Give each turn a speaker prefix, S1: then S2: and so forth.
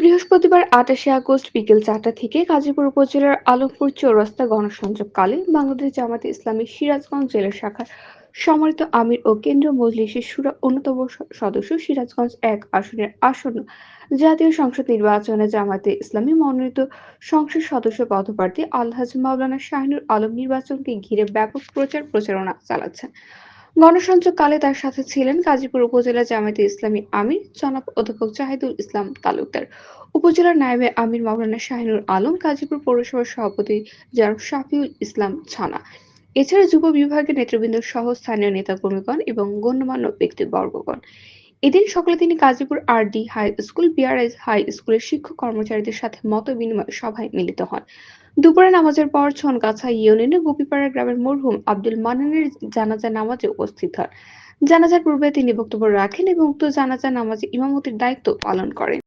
S1: বৃহস্পতিবার আটাশে আগস্ট বিকেল চারটা থেকে গাজীপুর উপজেলার আলমপুর চৌরাস্তা গণসংযোগকালে বাংলাদেশ জামায়াতে ইসলামী সিরাজগঞ্জ জেলা শাখার সম্মানিত আমির ও কেন্দ্রীয় মজলিসের শুরা অন্যতম সদস্য সিরাজগঞ্জ এক আসনের আসন্ন জাতীয় সংসদ নির্বাচনে জামাতে ইসলামী মনোনীত সংসদ সদস্য পদপ্রার্থী আলহাজ মাওলানা শাহিনুর আলম নির্বাচনকে ঘিরে ব্যাপক প্রচার প্রচারণা চালাচ্ছেন। গণসংযোগকালে তার সাথে ছিলেন গাজীপুর উপজেলা জামায়াতে ইসলামী আমির, জনাব অধ্যাপক জাহিদুল ইসলাম তালুকদার। উপজেলার নায়েবে আমির মাওলানা শাহিনুর আলম গাজীপুর পৌরসভার সভাপতি জনাব শাফিউল ইসলাম ছানা। এছাড়া যুব বিভাগের নেতৃবৃন্দ সহ স্থানীয় নেতা কর্মীগণ এবং গণ্যমান্য ব্যক্তিবর্গগণ। এদিন সকালে তিনি Gazipur R D high school, BRS high স্কুলের শিক্ষক কর্মচারীদের সাথে মত বিনিময় সভায় মিলিত হন। দুপুরে নামাজের পর ছনগাছা ইউনিয়নের গোপীপাড়া গ্রামের মরহুম আব্দুল মান্নানের জানাজা নামাজে উপস্থিত হন। জানাজার পূর্বে তিনি বক্তব্য রাখেন এবং উক্ত জানাজা নামাজে ইমামতির দায়িত্ব পালন করেন।